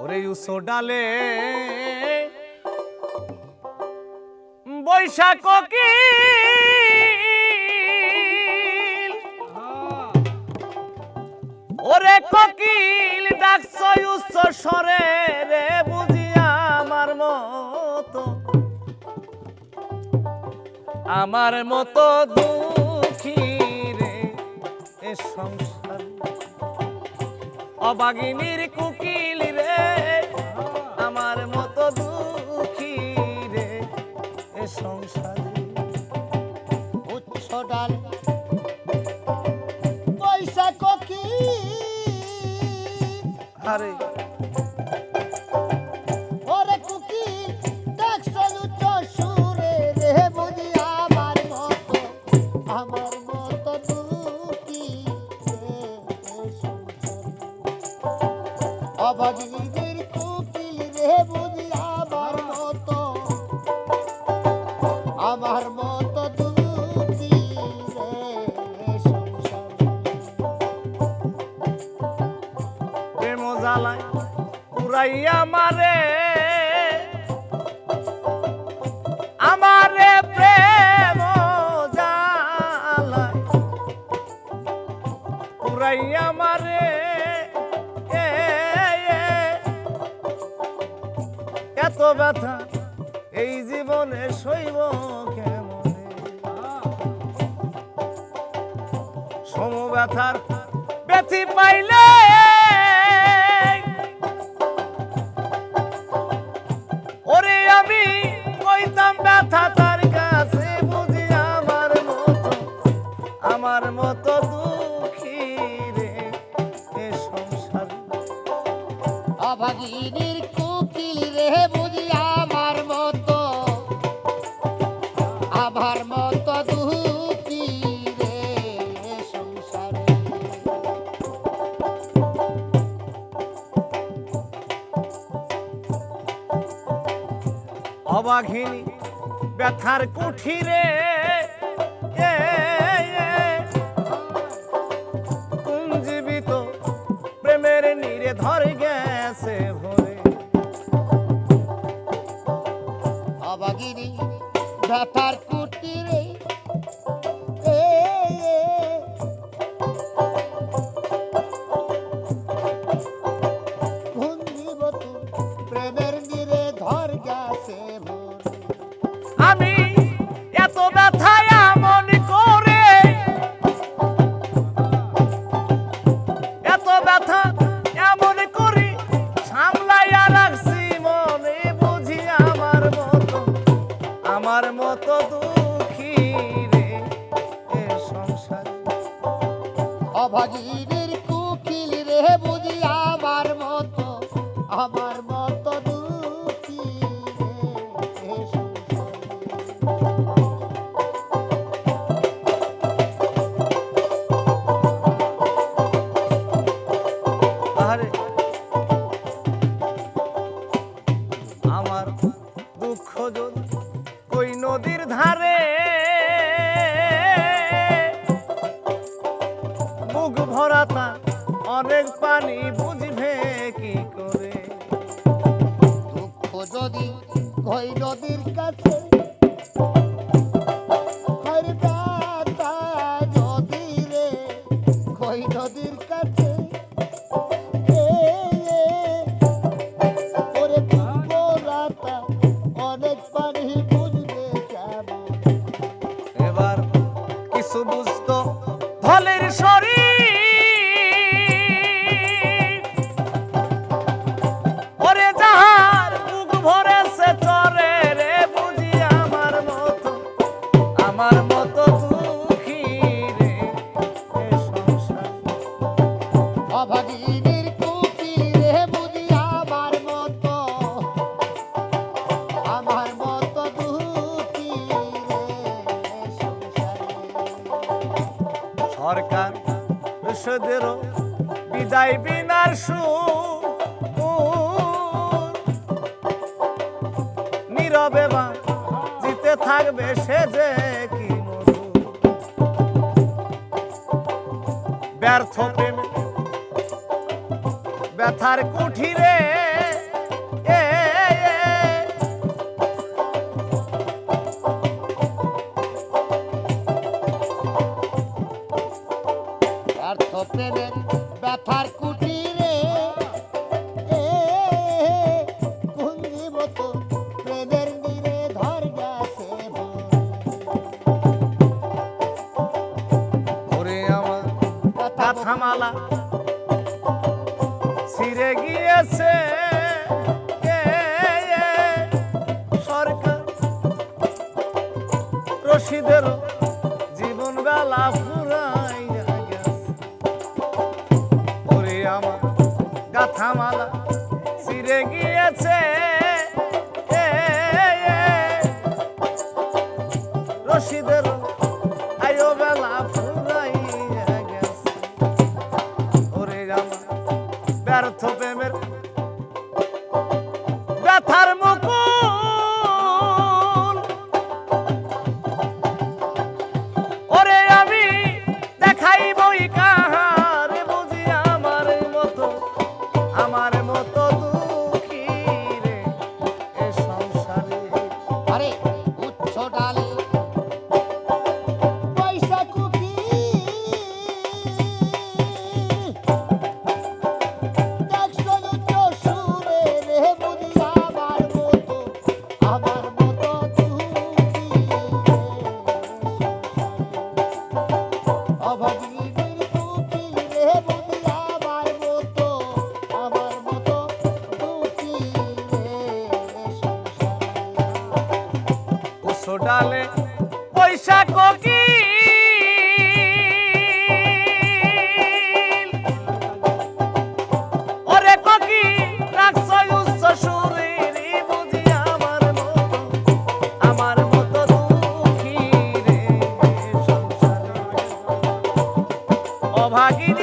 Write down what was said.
ওরে উসো ডালে। বৈশাখ কি? ওরে কোকিল, ডাকছ উচ্চ স্বরে রে বুঝিয়া আমার মতো। আমার মতো দুঃখী রে, এ সংসার। অবাগিনীর কুকিল ডাল আরে। ওরে কুকি দেখছেন উচ্চ সুরে রে বুঝি আমার মতো আমার মতো ব্যথা, এই জীবনে শৈব কেমনে? সম ব্যথার ব্যথি পাইলে ওরে ব্যথা তার কাছে আমার মতো কুকিল রে অবাঘিনী ব্যথার কুঠিরে জীবিত প্রেমের নীরে ধর গেছে ভরে। অভাগিনী ব্যথার কুটিরে অভাগীর কুকিল রে বুঝি আমার মতো আমার অনেক পানি বুঝবে আমার মতো দুঃখী রে সংসার সংসারে সরকার দেশেদেরও বিদায় বিনার সু নীরবে বা জিতে থাকবে সে যে কি ব্যর্থ প্রেমে ব্যথার কুঠিরে ব্যর্থ ব্যথার কুটিরে জীবন বেলা ফুরাইয়া গেছে। ওরে আমার গাথামালা ছিঁড়ে গিয়েছে। রশিদের আয়ো বেলা ফুরাইয়া গেছে। ওরে আমার ব্যর্থ প্রেমের Maguini.